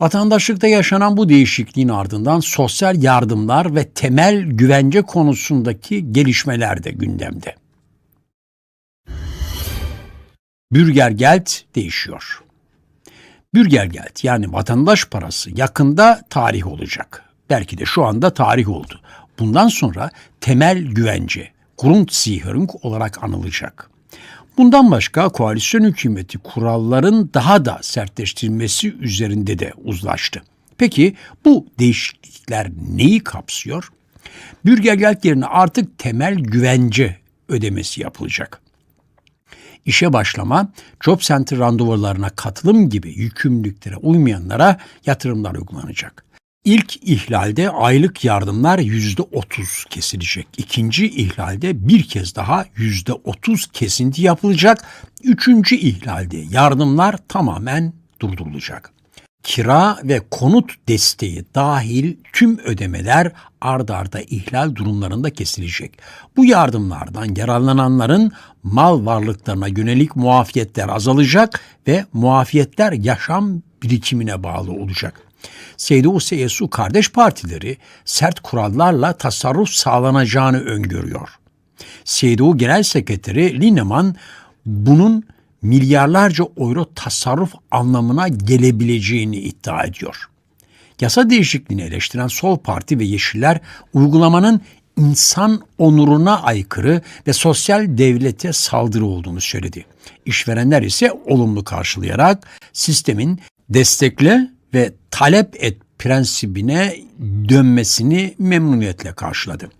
Vatandaşlıkta yaşanan bu değişikliğin ardından sosyal yardımlar ve temel güvence konusundaki gelişmeler de gündemde. Bürgergeld değişiyor. Bürgergeld yani vatandaş parası yakında tarih olacak. Belki de şu anda tarih oldu. Bundan sonra temel güvence, Grundsicherung olarak anılacak. Bundan başka koalisyon hükümeti kuralların daha da sertleştirilmesi üzerinde de uzlaştı. Peki bu değişiklikler neyi kapsıyor? Bürgergeld yerine artık temel güvence ödemesi yapılacak. İşe başlama, job center randevularına katılım gibi yükümlülüklere uymayanlara yatırımlar uygulanacak. İlk ihlalde aylık yardımlar %30 kesilecek. İkinci ihlalde bir kez daha %30 kesinti yapılacak. Üçüncü ihlalde yardımlar tamamen durdurulacak. Kira ve konut desteği dahil tüm ödemeler ard arda ihlal durumlarında kesilecek. Bu yardımlardan yararlananların mal varlıklarına yönelik muafiyetler azalacak ve muafiyetler yaşam birikimine bağlı olacak. CDU-CSU kardeş partileri sert kurallarla tasarruf sağlanacağını öngörüyor. CDU Genel Sekreteri Linnemann bunun milyarlarca euro tasarruf anlamına gelebileceğini iddia ediyor. Yasa değişikliğini eleştiren Sol Parti ve Yeşiller uygulamanın insan onuruna aykırı ve sosyal devlete saldırı olduğunu söyledi. İşverenler ise olumlu karşılayarak sistemin destekle talep et prensibine dönmesini memnuniyetle karşıladı.